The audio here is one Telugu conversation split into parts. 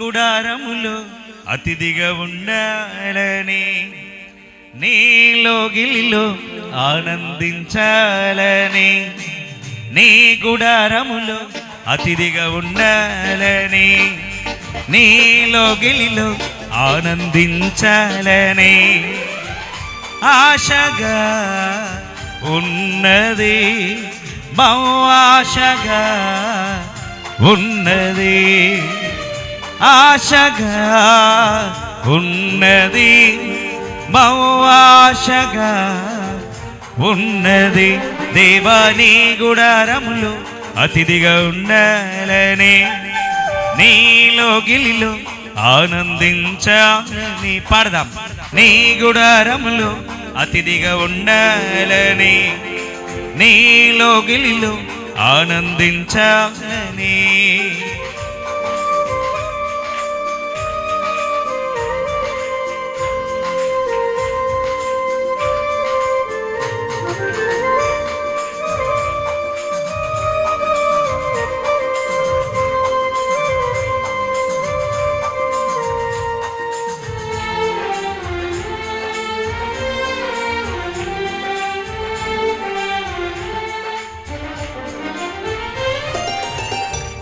గుడారములో అతిథిగా ఉండాలని నీలో గిలిలో ఆనందించాలని నీ గుడారములో అతిథిగా ఉండాలని నీలో గిలిలో ఆనందించాలని ఆశగా ఉన్నది బహు ఆశగా ఉన్నది. ఆశగా ఉన్నది బహు ఆశగా ఉన్నది దేవాని గుడారములు అతిథిగా ఉండాలని నీలో గిలిలో ఆనందించాలని పాడదాం. నీ గుడారములు అతిథిగా ఉండాలని నీలో గిలిలో ఆనందించాలని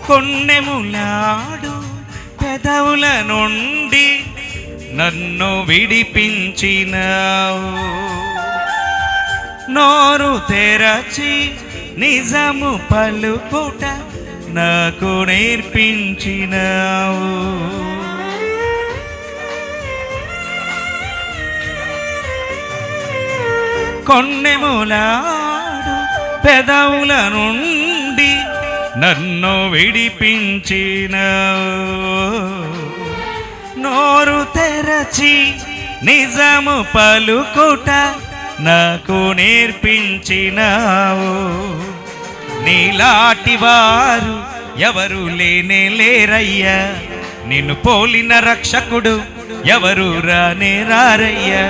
కొన్నెములాడు పెదవుల నుండి నన్ను విడిపించినావు. నోరు తెరచి నిజము పలుకుట నాకు నేర్పించినావు. కొన్నెములాడు పెదవుల నుండి నన్ను విడిపించిన నోరు తెరచి నిజము పలుకుట నాకు నేర్పించినావు. నీలాటి వారు ఎవరు లేనే లేరయ్యా. నిన్ను పోలిన రక్షకుడు ఎవరు రానే రారయ్యా.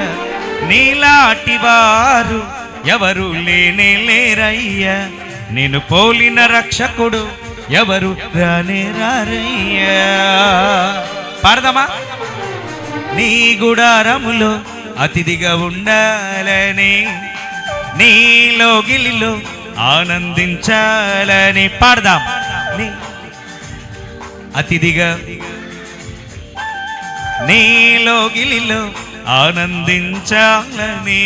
నీలాటి వారు ఎవరు లేనే లేరయ్యా. నేను పోలిన రక్షకుడు ఎవరు రానే రారయ్యా? పాడదామా? నీ గుడారములో అతిథిగా ఉండాలని నీలో గిలిలో ఆనందించాలని పాడదాం. అతిథిగా నీలో గిలిలో ఆనందించాలని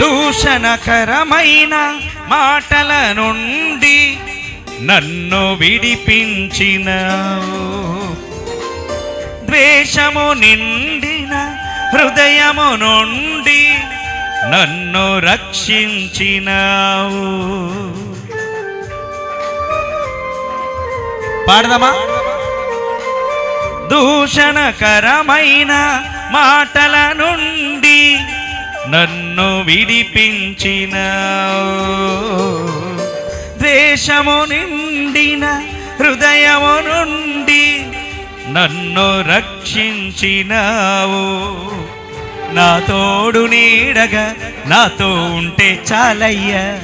దూషణకరమైన మాటల నుండి నన్ను విడిపించిన ద్వేషము నిండిన హృదయము నుండి నన్ను రక్షించినావు. పాడదామా? దూషణకరమైన మాటల నుండి నన్ను విడిపించిన ద్వేషము నిండిన హృదయము నుండి నన్ను రక్షించినావు. నా తోడు నీడగా నాతో ఉంటే చాలయ్యా.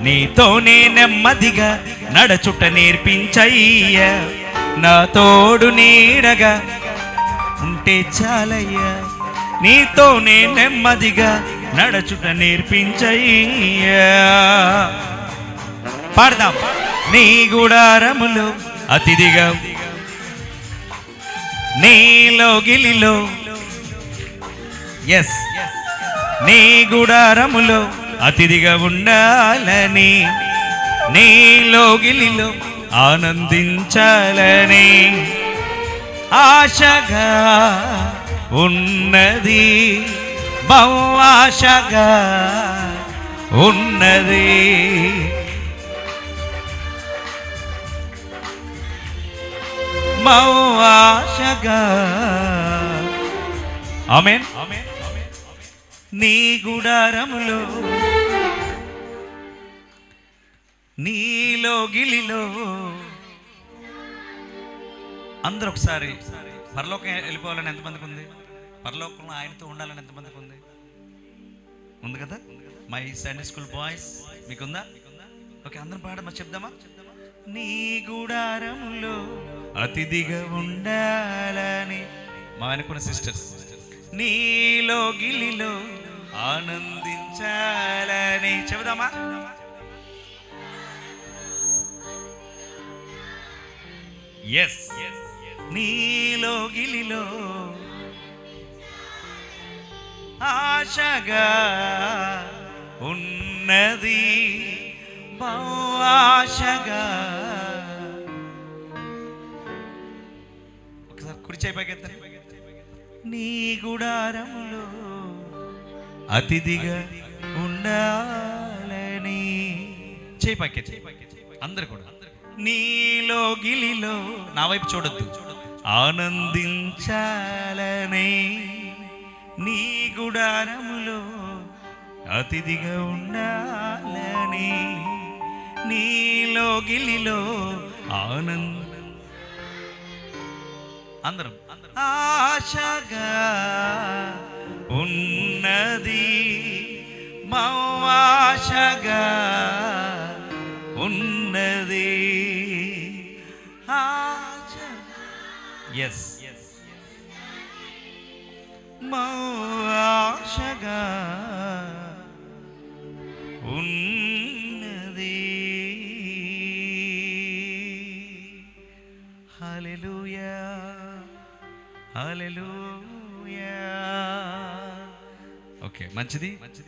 నీతోనే నెమ్మదిగా నడచుట నేర్పించయ్యా. నా తోడు నీడగా ఉంటే చాలయ్యా. నీతోనే నెమ్మదిగా నడచుట నేర్పించయ్యా. పాడదాం. నీ గుడారములు అతిథిగా నీలో గిలిలో ఎస్ నీ గుడారములో అతిథిగా ఉండాలని నీలో గిలిలో ఆనందించాలని ఆశగా ఉన్నది బహు ఉన్నది. మౌఆశగా ఆమెన్. నీ గుడారములో నీలో గిలిలో అందరూ ఒకసారి పరలోకం వెళ్ళిపోవాలని ఎంతమందికి ఉంది? పరలోకంలో ఆయనతో ఉండాలని ఎంతమందికి ఉంది? ఉంది కదా? మై సండే స్కూల్ బాయ్స్ మీకుందా? ఓకే అందరం పాడమా చెప్దామా? నీ గుడారములో అతిథిగా ఉండాలని. మా అనుకున్న సిస్టర్స్ నీలో గిలిలో ఆనందించాలని. చెబుదామా? ఎస్ నీలో గిలిలో ఆశగా ఉన్నది ఆశగా ఒకసారి కుడి చేయి నీ గుడారములో అతిథిగా ఉండాలని. చేయి పైకెత్తి అందరు కూడా. నీలో గిలిలో. నా వైపు చూడొద్దు. ఆనందించాలనే నీ గుడారములో అతిథిగా ఉండాలని నీలో గిలిలో ఆనంద అందరం. ఆశగా ఉన్నది మౌఆశగా ఉన్నది. ఎస్ మౌషగా ఉన్నది హలెలుయా హలెలుయా ఓకే మంచిది మంచిది?